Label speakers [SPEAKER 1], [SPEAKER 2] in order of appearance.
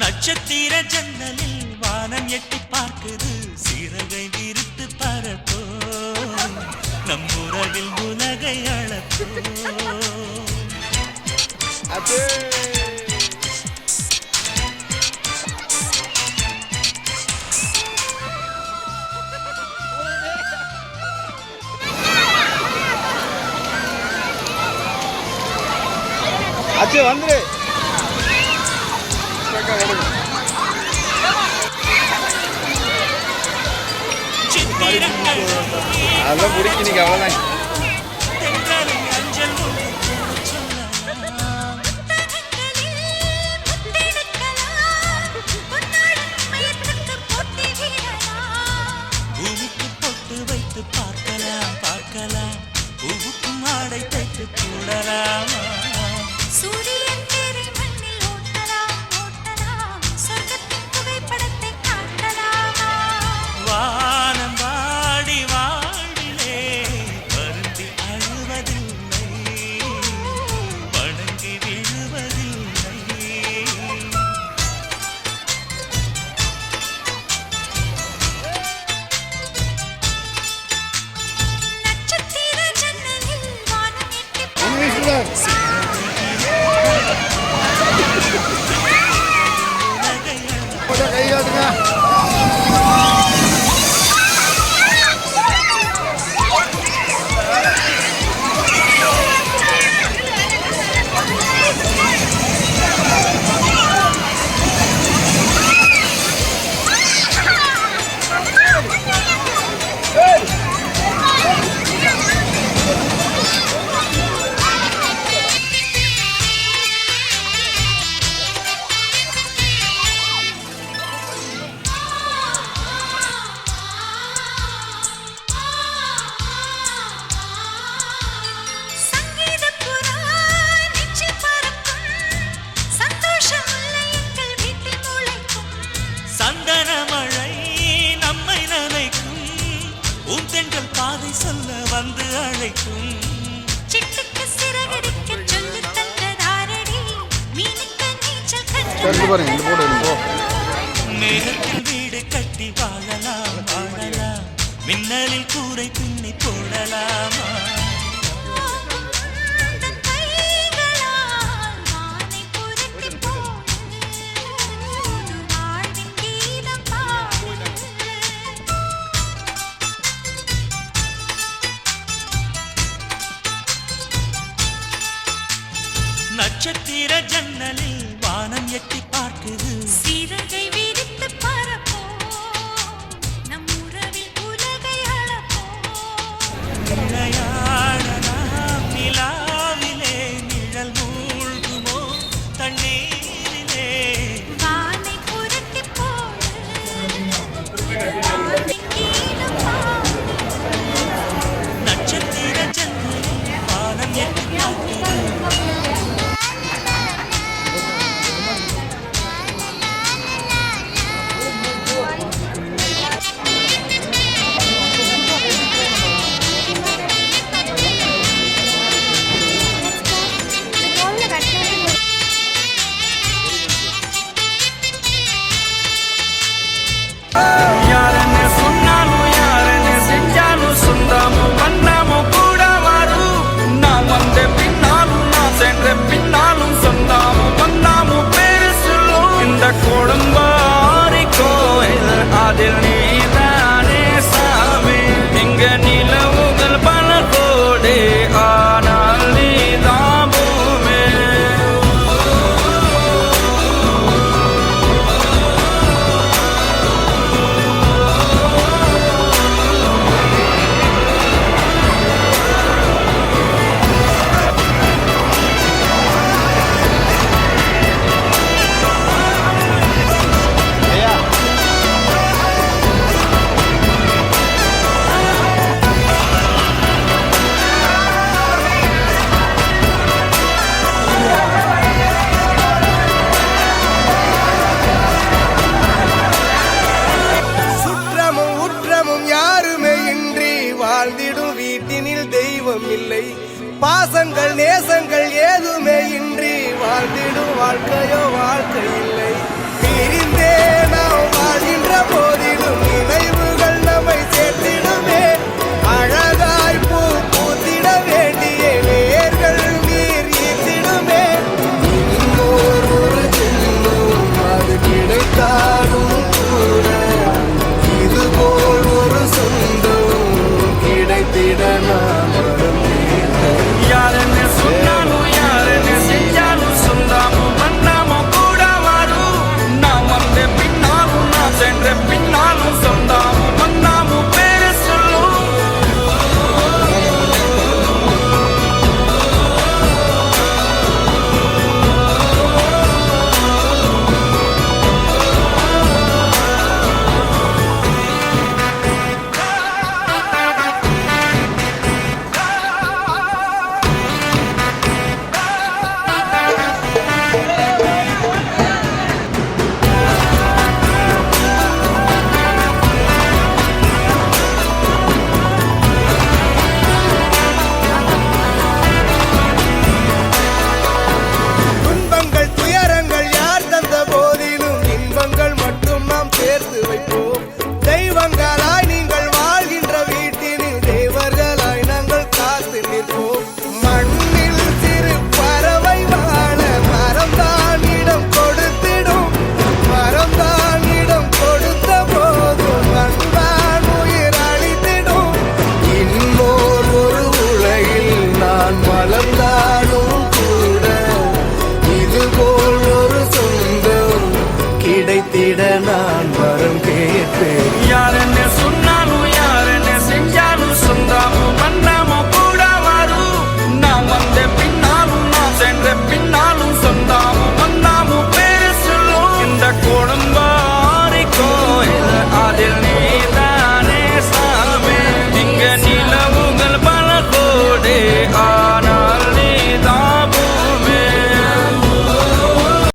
[SPEAKER 1] நட்சத்திர ஜன்னலில் வானம் எட்டி பார்க்குது. சிறகை விரித்து பறப்போ நம் உறவில் உலகை அளப்போ.
[SPEAKER 2] அச்சு வந்துரு. அதெல்லாம் பிடிக்கும் நீங்கள் அவ்வளோதான்
[SPEAKER 1] பார்க்கலாம் பார்க்கலாம் பூவுக்கும் ஆடை தைத்து கூடலாமா பாதை சொல்ல வந்து அழைக்கும். மேகத்தில் வீடு கட்டி வாழலாம் வாழலாம். மின்னலில் கூரை பின்னி போடலாமா? நட்சத்திர ஜன்னலில் வானம் எட்டி
[SPEAKER 3] பாசங்கள் நேசங்கள் ஏதுமே இன்றி வாழ்ந்திடும் வாழ்க்கையோ வாழ்க்கை இல்லை. பிரிந்தே நாம் வாழ்கின்ற போது